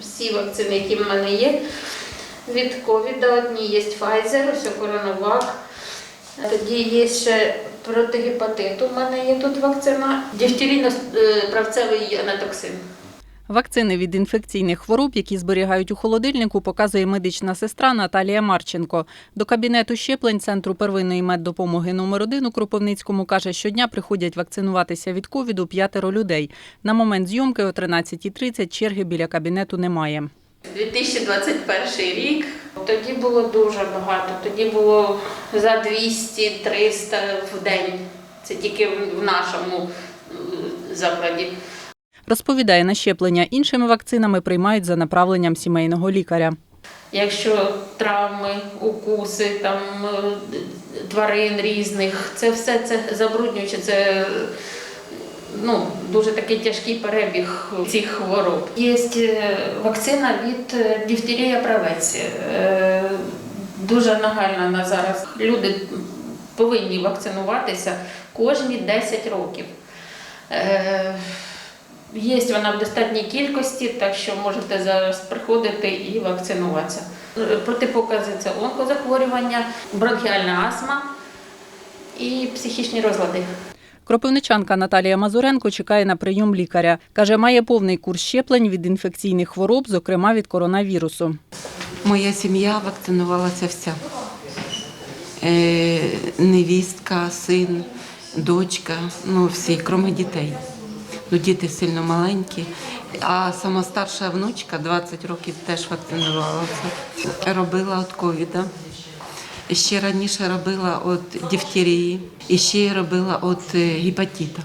всі вакцини, які в мене є. Від ковіда одні є Pfizer, ось коронавак. Тоді є ще проти гепатиту. У мене є тут вакцина. Дифтерійно-правцевий анатоксин. Вакцини від інфекційних хвороб, які зберігають у холодильнику, показує медична сестра Наталія Марченко. До кабінету щеплень Центру первинної меддопомоги номер 1 у Кропивницькому каже, щодня приходять вакцинуватися від ковіду п'ятеро людей. На момент зйомки о 13.30 черги біля кабінету немає. 2021 рік. Тоді було дуже багато. Тоді було за 200-300 в день. Це тільки в нашому закладі. Розповідає, на щеплення іншими вакцинами приймають за направленням сімейного лікаря. Якщо травми, укуси там е, тварин різних, це все це забруднююче, це ну, дуже такий тяжкий перебіг цих хвороб. Є е, вакцина від е, дифтерія правець. Дуже нагальна на зараз. Люди повинні вакцинуватися кожні 10 років. Е, Є вона в достатній кількості, так що можете зараз приходити і вакцинуватися. Протипокази це онкозахворювання, бронхіальна астма і психічні розлади. Кропивничанка Наталія Мазуренко чекає на прийом лікаря. Каже, має повний курс щеплень від інфекційних хвороб, зокрема від коронавірусу. Моя сім'я вакцинувалася вся. Е, невістка, син, дочка, ну всі, крім дітей. Ну, діти сильно маленькі. А сама старша внучка 20 років теж вакцинувалася. Робила від ковіда. Ще раніше робила від дифтерії, і ще робила від е, гепатита.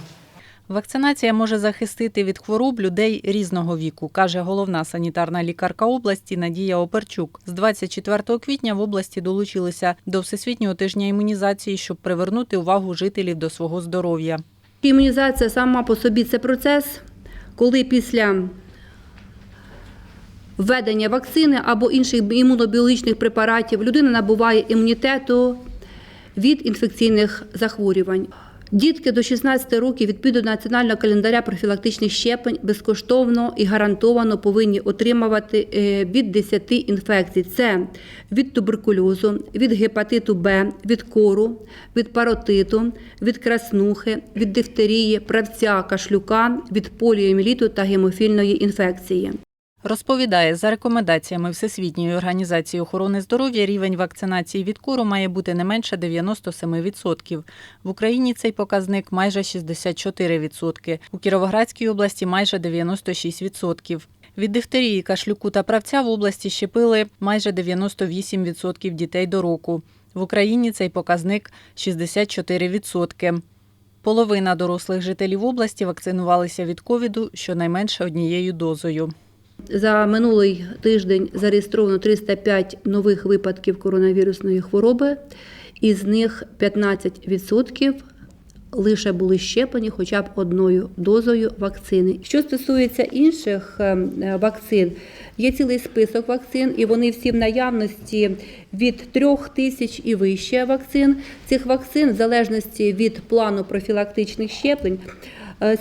Вакцинація може захистити від хвороб людей різного віку, каже головна санітарна лікарка області Надія Оперчук. З 24 квітня в області долучилися до всесвітнього тижня імунізації, щоб привернути увагу жителів до свого здоров'я. Імунізація сама по собі це процес, коли після введення вакцини або інших імунобіологічних препаратів людина набуває імунітету від інфекційних захворювань. Дітки до 16 років відповідно до національного календаря профілактичних щеплень безкоштовно і гарантовано повинні отримувати е, від 10 інфекцій. Це від туберкульозу, від гепатиту Б, від кору, від паротиту, від краснухи, від дифтерії, правця, кашлюка, від поліоміліту та гемофільної інфекції. Розповідає, за рекомендаціями Всесвітньої організації охорони здоров'я рівень вакцинації від кору має бути не менше 97%. В Україні цей показник майже 64%. У Кіровоградській області майже 96%. Від дифтерії, кашлюку та правця в області щепили майже 98% дітей до року. В Україні цей показник 64%. Половина дорослих жителів області вакцинувалися від ковіду щонайменше однією дозою. За минулий тиждень зареєстровано 305 нових випадків коронавірусної хвороби, із них 15% лише були щеплені хоча б одною дозою вакцини. Що стосується інших е, вакцин, є цілий список вакцин, і вони всі в наявності від 3 тисяч і вище вакцин. Цих вакцин, в залежності від плану профілактичних щеплень,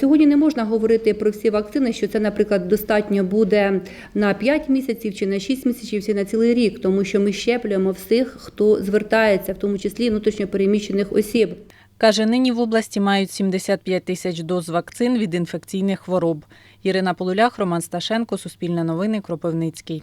Сьогодні не можна говорити про всі вакцини, що це, наприклад, достатньо буде на 5 місяців чи на 6 місяців, чи на цілий рік, тому що ми щеплюємо всіх, хто звертається, в тому числі внутрішньо переміщених осіб. Каже, нині в області мають 75 тисяч доз вакцин від інфекційних хвороб. Ірина Полулях, Роман Сташенко, Суспільне новини, Кропивницький.